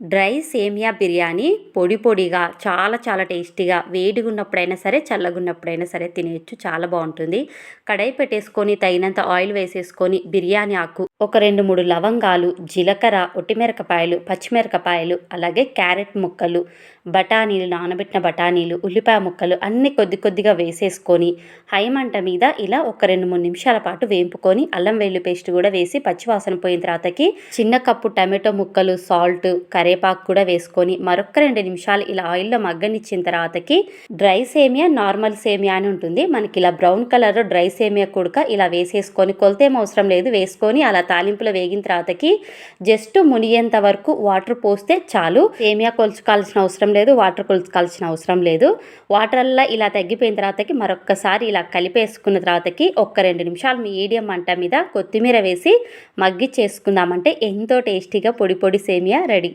Dry సేమియా బిర్యానీ పొడి పొడిగా చాలా చాలా టేస్టీగా వేడిగా ఉన్నప్పుడైనా సరే చల్లగా ఉన్నప్పుడైనా సరే తినేయచ్చు. చాలా బాగుంటుంది. కడాయి పెట్టేసుకొని తగినంత ఆయిల్ వేసేసుకొని బిర్యానీ ఆకు ఒక రెండు మూడు లవంగాలు జీలకర్ర ఒట్టిమిరపకాయలు పచ్చిమిరపకాయలు అలాగే క్యారెట్ ముక్కలు బఠానీలు నానబెట్టిన బఠానీలు ఉల్లిపాయ ముక్కలు అన్నీ కొద్ది కొద్దిగా వేసేసుకొని హై మంట మీద ఇలా ఒక రెండు మూడు నిమిషాల పాటు వేపుకొని అల్లం వెల్లు పేస్ట్ కూడా వేసి పచ్చివాసన పోయిన తర్వాతకి చిన్న కప్పు టమాటో ముక్కలు సాల్ట్ కరేపాకు కూడా వేసుకొని మరొక రెండు నిమిషాలు ఇలా ఆయిల్లో మగ్గనిచ్చిన తర్వాతకి డ్రై సేమియా నార్మల్ సేమియా అని ఉంటుంది. మనకి ఇలా బ్రౌన్ కలర్ డ్రై సేమియా కుడక ఇలా వేసేసుకొని కొలతేం అవసరం లేదు. వేసుకొని అలా తాలింపులో వేగిన తర్వాతకి జస్ట్ మునిగేంత వరకు వాటర్ పోస్తే చాలు. సేమియా కొలుచుకోవాల్సిన అవసరం లేదు వాటర్ కొలుచుకోవాల్సిన అవసరం లేదు. వాటర్ అలా ఇలా తగ్గిపోయిన తర్వాతకి మరొక్కసారి ఇలా కలిపేసుకున్న తర్వాతకి ఒక్క రెండు నిమిషాలు మీడియం మంట మీద కొత్తిమీర వేసి మగ్గి చేసుకుందామంటే ఎంతో టేస్టీగా పొడి పొడి సేమియా రెడీ.